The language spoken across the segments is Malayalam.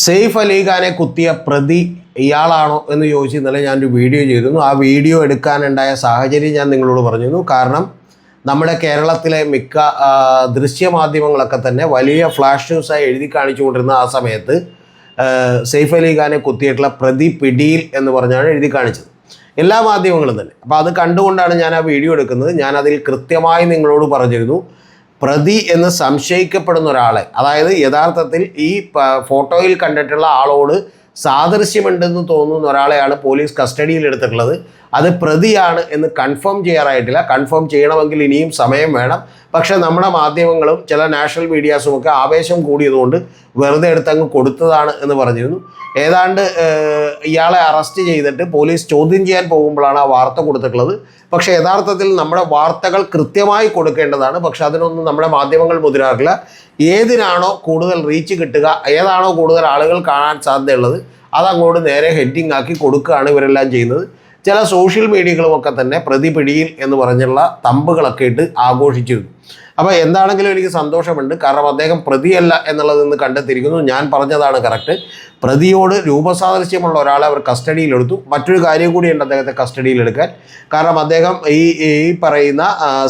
സെയ്ഫ് അലി ഖാനെ കുത്തിയ പ്രതി ഇയാളാണോ എന്ന് ചോദിച്ച് ഇന്നലെ ഞാനൊരു വീഡിയോ ചെയ്തിരുന്നു. ആ വീഡിയോ എടുക്കാനുണ്ടായ സാഹചര്യം ഞാൻ നിങ്ങളോട് പറഞ്ഞിരുന്നു. കാരണം നമ്മുടെ കേരളത്തിലെ മിക്ക ദൃശ്യമാധ്യമങ്ങളൊക്കെ തന്നെ വലിയ ഫ്ലാഷ് ന്യൂസായി എഴുതി കാണിച്ചുകൊണ്ടിരുന്ന ആ സമയത്ത് സെയ്ഫ് അലി ഖാനെ കുത്തിയിട്ടുള്ള പ്രതി പിടിയിൽ എന്ന് പറഞ്ഞാണ് എഴുതി കാണിച്ചത്. എല്ലാ മാധ്യമങ്ങളും തന്നെ. അപ്പോൾ അത് കണ്ടുകൊണ്ടാണ് ഞാൻ ആ വീഡിയോ എടുക്കുന്നത്. ഞാൻ അതിൽ കൃത്യമായി നിങ്ങളോട് പറഞ്ഞിരുന്നു. പ്രതി എന്ന് സംശയിക്കപ്പെടുന്ന ഒരാളെ അതായത് യഥാർത്ഥത്തിൽ ഈ ഫോട്ടോയിൽ കണ്ടിട്ടുള്ള ആളോട് സാദൃശ്യമുണ്ടെന്ന് തോന്നുന്ന ഒരാളെയാണ് പോലീസ് കസ്റ്റഡിയിൽ എടുത്തിട്ടുള്ളത്. അത് പ്രതിയാണ് എന്ന് കൺഫേം ചെയ്യാറായിട്ടില്ല. കൺഫേം ചെയ്യണമെങ്കിൽ ഇനിയും സമയം വേണം. പക്ഷേ നമ്മുടെ മാധ്യമങ്ങളും ചില നാഷണൽ മീഡിയാസും ഒക്കെ ആവേശം കൂടിയതുകൊണ്ട് വെറുതെ എടുത്തങ്ങ് കൊടുത്തതാണ് എന്ന് പറഞ്ഞിരുന്നു. ഏതാണ്ട് ഇയാളെ അറസ്റ്റ് ചെയ്തിട്ട് പോലീസ് ചോദ്യം ചെയ്യാൻ പോകുമ്പോഴാണ് ആ വാർത്ത കൊടുത്തിട്ടുള്ളത്. പക്ഷേ യഥാർത്ഥത്തിൽ നമ്മുടെ വാർത്തകൾ കൃത്യമായി കൊടുക്കേണ്ടതാണ്. പക്ഷേ അതിനൊന്നും നമ്മുടെ മാധ്യമങ്ങൾ മുതിരാറില്ല. ഏതിനാണോ കൂടുതൽ റീച്ച് കിട്ടുക ഏതാണോ കൂടുതൽ ആളുകൾ കാണാൻ സാധ്യതയുള്ളത് അതങ്ങോട്ട് നേരെ ഹെഡിങ് ആക്കി കൊടുക്കുകയാണ് ഇവരെല്ലാം ചെയ്യുന്നത്. ചില സോഷ്യൽ മീഡിയകളുമൊക്കെ തന്നെ പ്രതിപിടിയിൽ എന്ന് പറഞ്ഞുള്ള തമ്പുകളൊക്കെ ഇട്ട് ആഘോഷിച്ചിരുന്നു. അപ്പോൾ എന്താണെങ്കിലും എനിക്ക് സന്തോഷമുണ്ട്. കാരണം അദ്ദേഹം പ്രതിയല്ല എന്നുള്ളത് നിന്ന് കണ്ടെത്തിയിരിക്കുന്നു. ഞാൻ പറഞ്ഞതാണ് കറക്റ്റ് പ്രതിയോട് രൂപസാദൃശ്യമുള്ള ഒരാളെ അവർ കസ്റ്റഡിയിലെടുത്തു. മറ്റൊരു കാര്യം കൂടിയുണ്ട് അദ്ദേഹത്തെ കസ്റ്റഡിയിലെടുക്കാൻ. കാരണം അദ്ദേഹം ഈ ഈ പറയുന്ന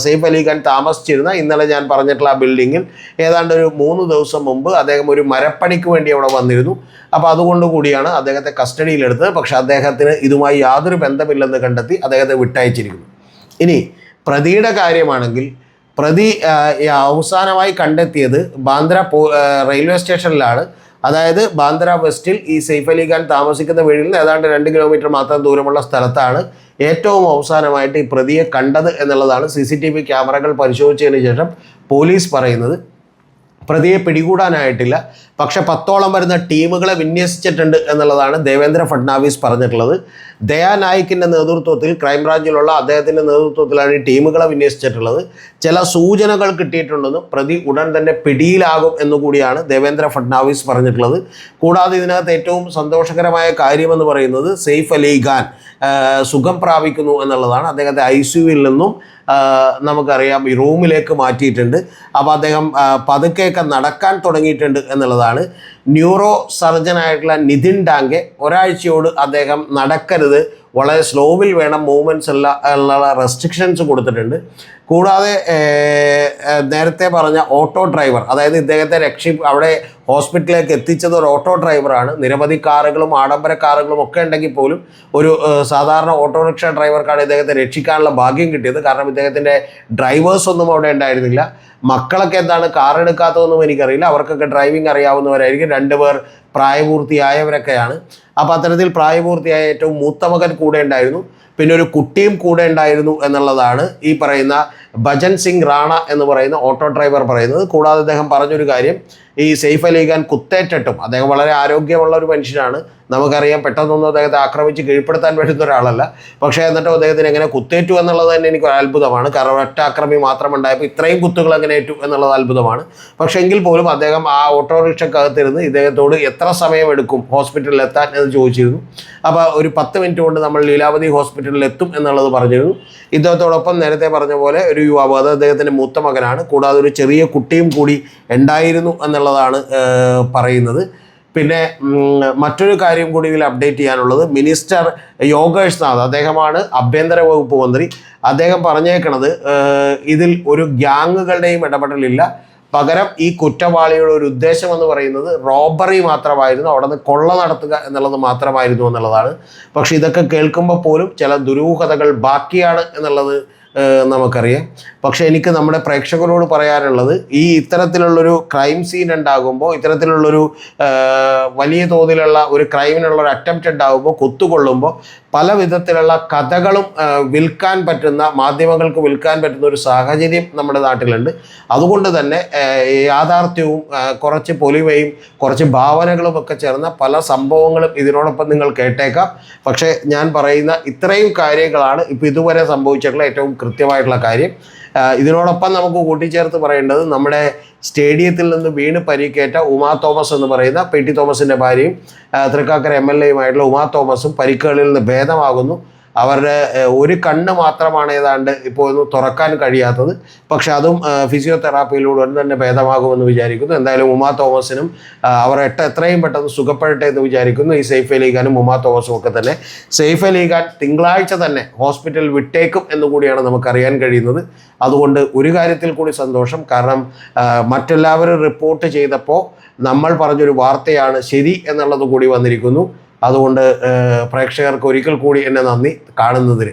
സെയ്ഫ് അലി ഖാൻ താമസിച്ചിരുന്ന ഇന്നലെ ഞാൻ പറഞ്ഞിട്ടുള്ള ആ ബിൽഡിങ്ങിൽ ഏതാണ്ട് ഒരു മൂന്ന് ദിവസം മുമ്പ് അദ്ദേഹം ഒരു മരപ്പണിക്ക് വേണ്ടി അവിടെ വന്നിരുന്നു. അപ്പോൾ അതുകൊണ്ട് കൂടിയാണ് അദ്ദേഹത്തെ കസ്റ്റഡിയിലെടുത്തത്. പക്ഷേ അദ്ദേഹത്തിന് ഇതുമായി യാതൊരു ബന്ധമില്ലെന്ന് കണ്ടെത്തി അദ്ദേഹത്തെ വിട്ടയച്ചിരിക്കുന്നു. ഇനി പ്രതിയുടെ കാര്യമാണെങ്കിൽ പ്രതി അവസാനമായി കണ്ടെത്തിയത് ബാന്ദ്ര റെയിൽവേ സ്റ്റേഷനിലാണ്. അതായത് ബാന്ദ്ര വെസ്റ്റിൽ ഈ സെയ്ഫ് അലി ഖാൻ താമസിക്കുന്ന വീടിൽ നിന്ന് ഏതാണ്ട് രണ്ട് കിലോമീറ്റർ മാത്രം ദൂരമുള്ള സ്ഥലത്താണ് ഏറ്റവും അവസാനമായിട്ട് ഈ പ്രതിയെ കണ്ടത് എന്നുള്ളതാണ് സി സി ടി വി ക്യാമറകൾ പരിശോധിച്ചതിന് ശേഷം പോലീസ് പറയുന്നത്. പ്രതിയെ പിടികൂടാനായിട്ടില്ല. പക്ഷെ പത്തോളം വരുന്ന ടീമുകളെ വിന്യസിച്ചിട്ടുണ്ട് എന്നുള്ളതാണ് ദേവേന്ദ്ര ഫഡ്നാവിസ് പറഞ്ഞിട്ടുള്ളത്. ദയാ നായിക്കിന്റെ നേതൃത്വത്തിൽ ക്രൈംബ്രാഞ്ചിലുള്ള അദ്ദേഹത്തിന്റെ നേതൃത്വത്തിലാണ് ഈ ടീമുകളെ വിന്യസിച്ചിട്ടുള്ളത്. ചില സൂചനകൾ കിട്ടിയിട്ടുണ്ടെന്നും പ്രതി ഉടൻ തന്നെ പിടിയിലാകും എന്നുകൂടിയാണ് ദേവേന്ദ്ര ഫഡ്നാവിസ് പറഞ്ഞിട്ടുള്ളത്. കൂടാതെ ഇതിനകത്ത് ഏറ്റവും സന്തോഷകരമായ കാര്യമെന്ന് പറയുന്നത് സെയ്ഫ് അലി ഖാൻ സുഖം പ്രാപിക്കുന്നു എന്നുള്ളതാണ്. അദ്ദേഹത്തെ ഐ സിയുവിൽ നിന്നും നമുക്കറിയാം ഈ റൂമിലേക്ക് മാറ്റിയിട്ടുണ്ട്. അപ്പോൾ അദ്ദേഹം പതുക്കെയൊക്കെ നടക്കാൻ തുടങ്ങിയിട്ടുണ്ട് എന്നുള്ളതാണ് ന്യൂറോ സർജനായിട്ടുള്ള നിതിൻ ഡാങ്കെ ഒരാഴ്ചയോട് അദ്ദേഹം നടക്കരുത്. വളരെ സ്ലോവിൽ വേണം മൂവ്മെന്റ്സ് എല്ലാം ഉള്ള റെസ്ട്രിക്ഷൻസ് കൊടുത്തിട്ടുണ്ട്. കൂടാതെ നേരത്തെ പറഞ്ഞ ഓട്ടോ ഡ്രൈവർ അതായത് ഇദ്ദേഹത്തെ രക്ഷി അവിടെ ഹോസ്പിറ്റലിലേക്ക് എത്തിച്ചത് ഒരു ഓട്ടോ ഡ്രൈവറാണ് നിരവധി കാറുകളും ആഡംബര കാറുകളും ഒക്കെ ഉണ്ടെങ്കിൽ പോലും ഒരു സാധാരണ ഓട്ടോറിക്ഷ ഡ്രൈവർക്കാണ് ഇദ്ദേഹത്തെ രക്ഷിക്കാനുള്ള ഭാഗ്യം കിട്ടിയത്. കാരണം ഇദ്ദേഹത്തിന്റെ ഡ്രൈവേഴ്സ് ഒന്നും അവിടെ ഉണ്ടായിരുന്നില്ല. മക്കളൊക്കെ എന്താണ് കാർ എടുക്കാത്തതൊന്നും എനിക്കറിയില്ല. അവർക്കൊക്കെ ഡ്രൈവിംഗ് അറിയാവുന്നവരായിരിക്കും. രണ്ടുപേർ പ്രായപൂർത്തിയായവരൊക്കെയാണ്. അപ്പോൾ അത്തരത്തിൽ പ്രായപൂർത്തിയായ ഏറ്റവും മൂത്ത മകൻ കൂടെ ഉണ്ടായിരുന്നു. പിന്നെ ഒരു കുട്ടിയും കൂടെ ഉണ്ടായിരുന്നു എന്നുള്ളതാണ് ഈ പറയുന്ന ഭജൻ സിംഗ് റാണ എന്ന് പറയുന്ന ഓട്ടോ ഡ്രൈവർ പറയുന്നത്. കൂടാതെ അദ്ദേഹം പറഞ്ഞൊരു കാര്യം ഈ സെയ്ഫ് അലി ഖാൻ കുത്തേറ്റിട്ടും അദ്ദേഹം വളരെ ആരോഗ്യമുള്ള ഒരു മനുഷ്യനാണ്. നമുക്കറിയാം പെട്ടെന്നൊന്നും അദ്ദേഹത്തെ ആക്രമിച്ച് കീഴ്പ്പെടുത്താൻ പറ്റുന്ന ഒരാളല്ല. പക്ഷേ എന്നിട്ടും അദ്ദേഹത്തിന് എങ്ങനെ കുത്തേറ്റു എന്നുള്ളത് തന്നെ എനിക്ക് അത്ഭുതമാണ്. കാരണം ഒറ്റ ആക്രമി മാത്രം ഉണ്ടായപ്പോൾ ഇത്രയും കുത്തുകൾ എങ്ങനെ ഏറ്റു എന്നുള്ളത് അത്ഭുതമാണ്. പക്ഷേ എങ്കിൽ പോലും അദ്ദേഹം ആ ഓട്ടോറിക്ഷക്കകത്തിരുന്ന് ഇദ്ദേഹത്തോട് എത്ര സമയം എടുക്കും ഹോസ്പിറ്റലിൽ എത്താൻ എന്ന് ചോദിച്ചിരുന്നു. അപ്പോൾ ഒരു പത്ത് മിനിറ്റ് കൊണ്ട് നമ്മൾ ലീലാവതി ഹോസ്പിറ്റലിൽ എത്തും എന്നുള്ളത് പറഞ്ഞിരുന്നു. ഇദ്ദേഹത്തോടൊപ്പം നേരത്തെ പറഞ്ഞ പോലെ ഒരു യുവാവ് അത് അദ്ദേഹത്തിന്റെ മൂത്ത മകനാണ്. കൂടാതെ ഒരു ചെറിയ കുട്ടിയും കൂടി ഉണ്ടായിരുന്നു എന്നുള്ളതാണ് പറയുന്നത്. പിന്നെ മറ്റൊരു കാര്യം കൂടി ഇതിൽ അപ്ഡേറ്റ് ചെയ്യാനുള്ളത്. മിനിസ്റ്റർ യോഗേഷ് നാഥ് അദ്ദേഹമാണ് ആഭ്യന്തര വകുപ്പ് മന്ത്രി. അദ്ദേഹം പറഞ്ഞേക്കണത് ഇതിൽ ഒരു ഗ്യാങ്ങുകളുടെയും ഇടപെടലില്ല. പകരം ഈ കുറ്റവാളിയുടെ ഒരു ഉദ്ദേശം എന്ന് പറയുന്നത് റോബറി മാത്രമായിരുന്നു അവിടെ നിന്ന് കൊള്ള നടത്തുക എന്നുള്ളത് മാത്രമായിരുന്നു എന്നുള്ളതാണ്. പക്ഷെ ഇതൊക്കെ കേൾക്കുമ്പോൾ പോലും ചില ദുരൂഹതകൾ ബാക്കിയാണ് എന്നുള്ളത് നമുക്കറിയാം. പക്ഷേ എനിക്ക് നമ്മുടെ പ്രേക്ഷകരോട് പറയാനുള്ളത് ഈ ഇത്തരത്തിലുള്ളൊരു ക്രൈം സീൻ ഉണ്ടാകുമ്പോൾ ഇത്തരത്തിലുള്ളൊരു വലിയ തോതിലുള്ള ഒരു ക്രൈമിനുള്ള ഒരു അറ്റംപ്റ്റ് ഉണ്ടാകുമ്പോൾ കുത്തുകൊള്ളുമ്പോൾ പല വിധത്തിലുള്ള കഥകളും വിൽക്കാൻ പറ്റുന്ന മാധ്യമങ്ങൾക്ക് വിൽക്കാൻ പറ്റുന്ന ഒരു സാഹചര്യം നമ്മുടെ നാട്ടിലുണ്ട്. അതുകൊണ്ട് തന്നെ യാഥാർത്ഥ്യവും കുറച്ച് പൊലിമയും കുറച്ച് ഭാവനകളും ഒക്കെ ചേർന്ന പല സംഭവങ്ങളും ഇതിനോടൊപ്പം നിങ്ങൾ കേട്ടേക്കാം. പക്ഷേ ഞാൻ പറയുന്ന ഇത്രയും കാര്യങ്ങളാണ് ഇപ്പോൾ ഇതുവരെ സംഭവിച്ചിട്ടുള്ള ഏറ്റവും കൃത്യമായിട്ടുള്ള കാര്യം. ഇതിനോടൊപ്പം നമുക്ക് കൂട്ടിച്ചേർത്ത് പറയേണ്ടത് നമ്മുടെ സ്റ്റേഡിയത്തിൽ നിന്ന് വീണ് പരിക്കേറ്റ ഉമാ തോമസ് എന്ന് പറയുന്ന പി തോമസിന്റെ ഭാര്യയും തൃക്കാക്കര എം എൽ എയുമായിട്ടുള്ള ഉമാ തോമസും പരിക്കുകളിൽ നിന്ന് ഭേദമാകുന്നു. അവരുടെ ഒരു കണ്ണ് മാത്രമാണ് ഏതാണ്ട് ഇപ്പോൾ ഒന്ന് തുറക്കാൻ കഴിയാത്തത്. പക്ഷെ അതും ഫിസിയോതെറാപ്പിയിലൂടെ തന്നെ ഭേദമാകുമെന്ന് വിചാരിക്കുന്നു. എന്തായാലും ഉമാ തോമസിനും അവർ എട്ട എത്രയും പെട്ടെന്ന് സുഖപ്പെടട്ടെ എന്ന് വിചാരിക്കുന്നു. ഈ സെയ്ഫ് അലി ഖാനും ഉമാ തോമസും ഒക്കെ തന്നെ. സെയ്ഫ് അലി ഖാൻ തിങ്കളാഴ്ച തന്നെ ഹോസ്പിറ്റൽ വിട്ടേക്കും എന്ന് കൂടിയാണ് നമുക്കറിയാൻ കഴിയുന്നത്. അതുകൊണ്ട് ഒരു കാര്യത്തിൽ കൂടി സന്തോഷം. കാരണം മറ്റെല്ലാവരും റിപ്പോർട്ട് ചെയ്തപ്പോൾ നമ്മൾ പറഞ്ഞൊരു വാർത്തയാണ് ശരി എന്നുള്ളത് കൂടി വന്നിരിക്കുന്നു. അതുകൊണ്ട് പ്രേക്ഷകർക്ക് ഒരിക്കൽ കൂടി എന്നെ നന്ദി കാണുന്നതിന്.